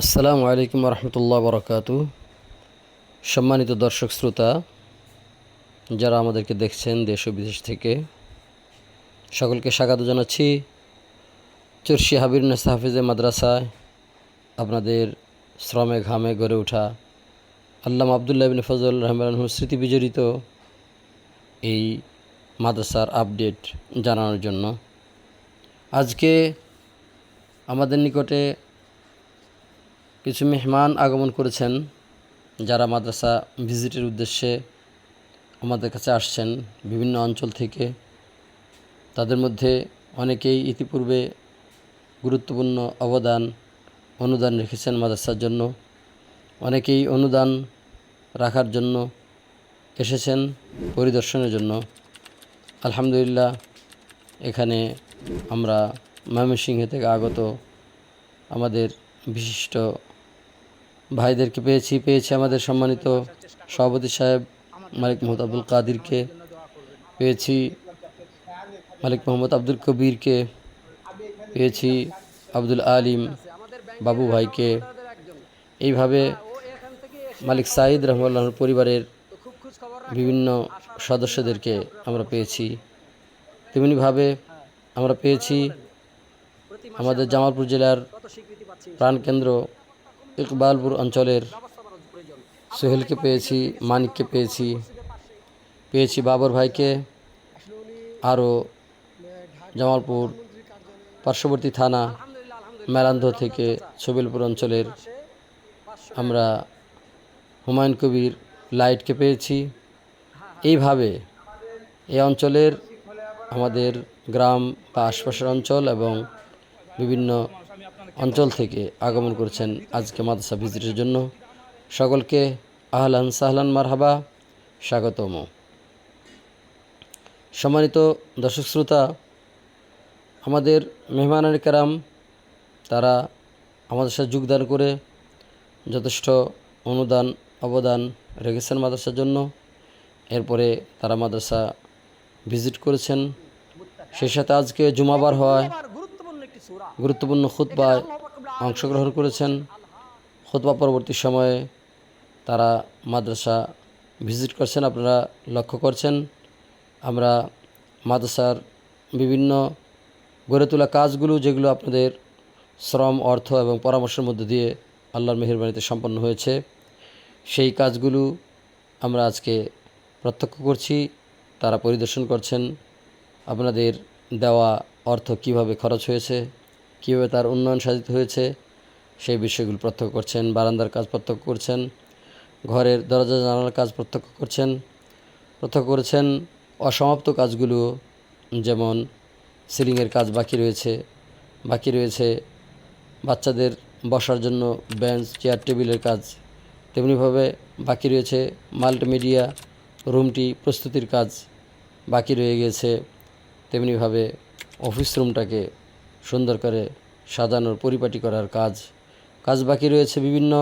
আসসালামু আলাইকুম রহমতুল্লাহ বরকাত। সম্মানিত দর্শক শ্রোতা, যারা আমাদেরকে দেখছেন দেশ ও বিদেশ থেকে, সকলকে স্বাগত জানাচ্ছি। চর্ষি হাবিরনেস হাফিজে মাদ্রাসায় আপনাদের শ্রমে ঘামে গড়ে ওঠা আল্লাম আবদুল্লাহ বিন ফজল রহমান স্মৃতি বিজড়িত এই মাদ্রাসার আপডেট জানানোর জন্য। আজকে আমাদের নিকটে কিছু মেহমান আগমন করেছেন, যারা মাদ্রাসা ভিজিটের উদ্দেশ্যে আমাদের কাছে আসছেন বিভিন্ন অঞ্চল থেকে। তাদের মধ্যে অনেকেই ইতিপূর্বে গুরুত্বপূর্ণ অবদান, অনুদান রেখেছেন মাদ্রাসার জন্য। অনেকেই অনুদান রাখার জন্য এসেছেন পরিদর্শনের জন্য। আলহামদুলিল্লাহ, এখানে আমরা ময়মনসিংহ থেকে আগত আমাদের বিশিষ্ট ভাইদেরকে পেয়েছি পেয়েছি আমাদের সম্মানিত সভাপতি সাহেব মালিক মোহাম্মদ আব্দুল কাদিরকে, পেয়েছি মালিক মোহাম্মদ আব্দুল কবিরকে, পেয়েছি আব্দুল আলিম বাবু ভাইকে। এইভাবে মালিক সাঈদ রহমাল্লাহর পরিবারের বিভিন্ন সদস্যদেরকে আমরা পেয়েছি। তেমনিভাবে আমরা পেয়েছি আমাদের জামালপুর জেলার প্রাণকেন্দ্র ইকবালপুর অঞ্চলের সোহেলকে পেয়েছি, মানিককে পেয়েছি পেয়েছি বাবর ভাইকে, আরও জামালপুর পার্শ্ববর্তী থানা মেলান্ধ থেকে ছবিলপুর অঞ্চলের আমরা হুমায়ুন কবির লাইটকে পেয়েছি। এইভাবে এই অঞ্চলের আমাদের গ্রাম বা আশপাশের অঞ্চল এবং বিভিন্ন অঞ্চল থেকে আগমন করেছেন আজকে মাদ্রাসা ভিজিটের জন্য। সকলকে আহলান সাহলান মারহাবা, স্বাগতম। সম্মানিত দর্শক শ্রোতা, আমাদের মেহমানার কারাম, তারা আমাদের সাথে যোগদান করে যথেষ্ট অনুদান, অবদান রেখেছেন মাদ্রাসার জন্য। এরপরে তারা মাদ্রাসা ভিজিট করেছেন। সেই সাথে আজকে জুমাবার হওয়ায় গুরুত্বপূর্ণ খুতবায় অংশগ্রহণ করেছেন। খুতবা পরবর্তী সময়ে তারা মাদ্রাসা ভিজিট করছেন, আপনারা লক্ষ্য করছেন। আমরা মাদ্রাসার বিভিন্ন গড়ে তোলা কাজগুলো, যেগুলো আপনাদের শ্রম, অর্থ এবং পরামর্শের মধ্যে দিয়ে আল্লাহর মেহরবানিতে সম্পন্ন হয়েছে, সেই কাজগুলো আমরা আজকে প্রত্যক্ষ করছি। তারা পরিদর্শন করছেন, আপনাদের দেওয়া অর্থ কীভাবে খরচ হয়েছে কীভাবে তার উন্নয়ন সাধিত হয়েছে, সেই বিষয়গুলো প্রত্যক্ষ করছেন, বারান্দার কাজ প্রত্যক্ষ করছেন, ঘরের দরজা জানালার কাজ প্রত্যক্ষ করছেন, প্রত্যক্ষ করেছেন অসমাপ্ত কাজগুলো, যেমন সিলিংয়ের কাজ বাকি রয়েছে বাকি রয়েছে বাচ্চাদের বসার জন্য বেঞ্চ, চেয়ার, টেবিলের কাজ, তেমনিভাবে বাকি রয়েছে মাল্টিমিডিয়া, রুমটি প্রস্তুতির কাজ, বাকি রয়ে গেছে, তেমনিভাবে অফিস রুমটাকে সুন্দর করে সাজানোর পরিপাটি করার কাজ। কাজ বাকি রয়েছে বিভিন্ন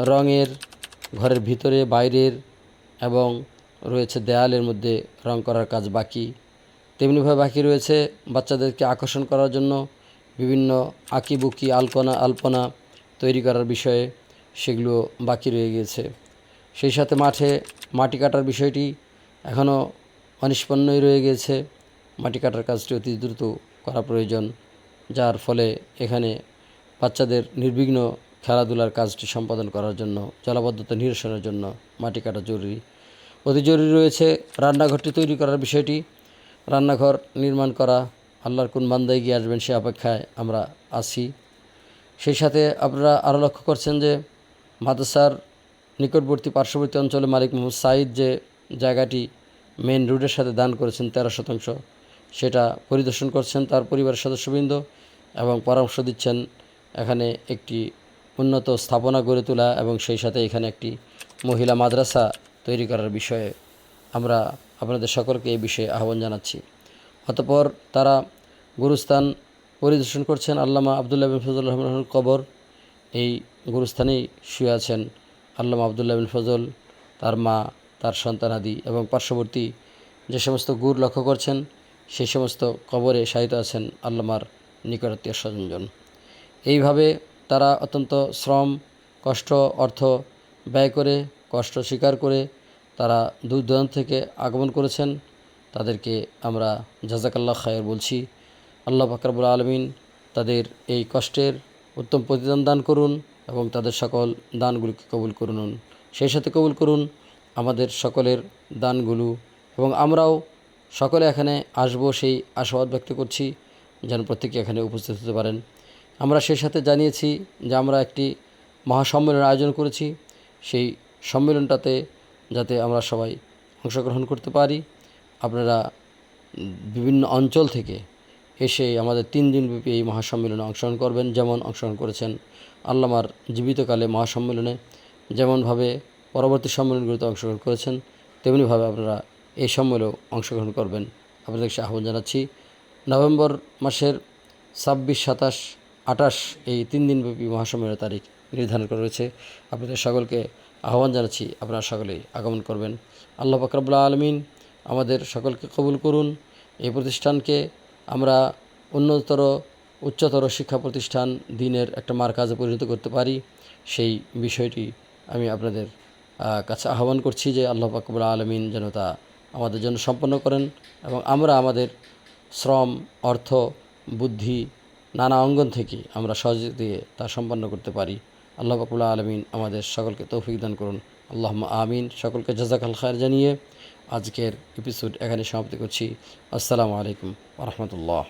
রঙের, ঘরের ভিতরে, বাইরের এবং রয়েছে দেয়ালের মধ্যে রং করার কাজ বাকি। তেমনিভাবে বাকি রয়েছে বাচ্চাদেরকে আকর্ষণ করার জন্য বিভিন্ন আঁকিবুকি, আলপনা আলপনা তৈরি করার বিষয়ে সেগুলো বাকি রয়ে গিয়েছে। সেই সাথে মাঠে মাটি কাটার বিষয়টি এখনও অনিষ্পন্নই রয়ে গিয়েছে। মাটি কাটার কাজটি অতি দ্রুত করা প্রয়োজন। যার ফলে এখানে বাচ্চাদের নির্বিঘ্ন খেলাধুলার কাজটি সম্পাদন করার জন্য, জলাবদ্ধতা নিরসনের জন্য মাটি কাটা জরুরি। অতি জরুরি রয়েছে রান্নাঘরটি তৈরি করার বিষয়টি। রান্নাঘর নির্মাণ করা, আল্লাহর কোন বান্দায় গিয়ে আসবেন সে অপেক্ষায় আমরা আছি। সেই সাথে আপনারা আরও লক্ষ্য করছেন যে মাদ্রাসার নিকটবর্তী পার্শ্ববর্তী অঞ্চলে মালিক মোহাম্মদ সাঈদ যে জায়গাটি মেন রোডের সাথে দান করেছেন তেরো শতাংশ সেটা পরিদর্শন করছেন তার পরিবারের সদস্যবৃন্দ এবং পরামর্শ দিচ্ছেন এখানে একটি উন্নত স্থাপনা গড়ে তোলা এবং সেই সাথে এখানে একটি মহিলা মাদ্রাসা তৈরি করার বিষয়ে আমরা আপনাদের সকলকে এই বিষয়ে আহ্বান জানাচ্ছি। অতপর তারা গুরুস্থান পরিদর্শন করছেন আল্লামা আবদুল্লাহ বিন ফজল রহমানের কবর। এই গুরুস্থানেই শুয়ে আছেন আল্লামা আবদুল্লাহ বিন ফজল, তার মা, তার সন্তান সন্তানাদি এবং পার্শ্ববর্তী যে সমস্ত গুর লক্ষ্য করছেন সেই সমস্ত কবরে শায়িত আছেন আল্লামার নিকটাত্মীয় স্বজনজন এইভাবে তারা অত্যন্ত শ্রম, কষ্ট, অর্থ ব্যয় করে, কষ্ট স্বীকার করে তারা দূর দূরান্ত থেকে আগমন করেছেন। তাদেরকে আমরা জাজাকাল্লাহ খায়ের বলছি। আল্লাহ ফাকরাবুল আলমিন তাদের এই কষ্টের উত্তম প্রতিদান দান করুন এবং তাদের সকল দানগুলিকে কবুল করুন। সেই সাথে কবুল করুন আমাদের সকলের দানগুলো এবং আমরাও সকলে এখানে আসব, সেই আশাবাদ ব্যক্ত করছি যেন প্রত্যেকে এখানে উপস্থিত হতে পারেন। আমরা সেই সাথে জানিয়েছি যে আমরা একটি মহাসম্মেলনের আয়োজন করেছি। সেই সম্মেলনটাতে যাতে আমরা সবাই অংশগ্রহণ করতে পারি। আপনারা বিভিন্ন অঞ্চল থেকে এসে আমাদের তিন দিনব্যাপী এই মহাসম্মেলনে অংশগ্রহণ করবেন। যেমন অংশগ্রহণ করেছেন আল্লামার জীবিতকালে মহাসম্মেলনে। যেমনভাবে পরবর্তী সম্মেলনগুলোতে অংশগ্রহণ করেছেন, তেমনিভাবে আপনারা এই সম্মেলনেও অংশগ্রহণ করবেন। আপনাদের আহ্বান জানাচ্ছি, নভেম্বর মাসের ছাব্বিশ, সাতাশ আটাশ এই তিন দিনব্যাপী মহাসম্মেলনের তারিখ নির্ধারণ করা রয়েছে। আপনাদের সকলকে আহ্বান জানাচ্ছি, আপনারা সকলেই আগমন করবেন। আল্লাহ ফাকরাবুল্লা আলমিন আমাদের সকলকে কবুল করুন। এই প্রতিষ্ঠানকে আমরা উন্নতর উচ্চতর শিক্ষা প্রতিষ্ঠান দিনের একটা মার্কাজে পরিণত করতে পারি। সেই বিষয়টি আমি আপনাদের কাছে আহ্বান করছি যে আল্লাহ ফাকবুল আলমিন যেন তা আমাদের জন্য সম্পন্ন করেন এবং আমরা আমাদের শ্রম, অর্থ, বুদ্ধি নানা অঙ্গন থেকে আমরা সহযোগ দিয়ে তা সম্পন্ন করতে পারি। আল্লাহ বাকুল্লাহ আলমিন আমাদের সকলকে তৌফিক দান করুন। আল্লাহ আমিন। সকলকে জাজাকাল খায়ের জানিয়ে আজকের এপিসোড এখানে সমাপ্তি করছি। আসসালামু আলাইকুম রহমতুল্লাহ।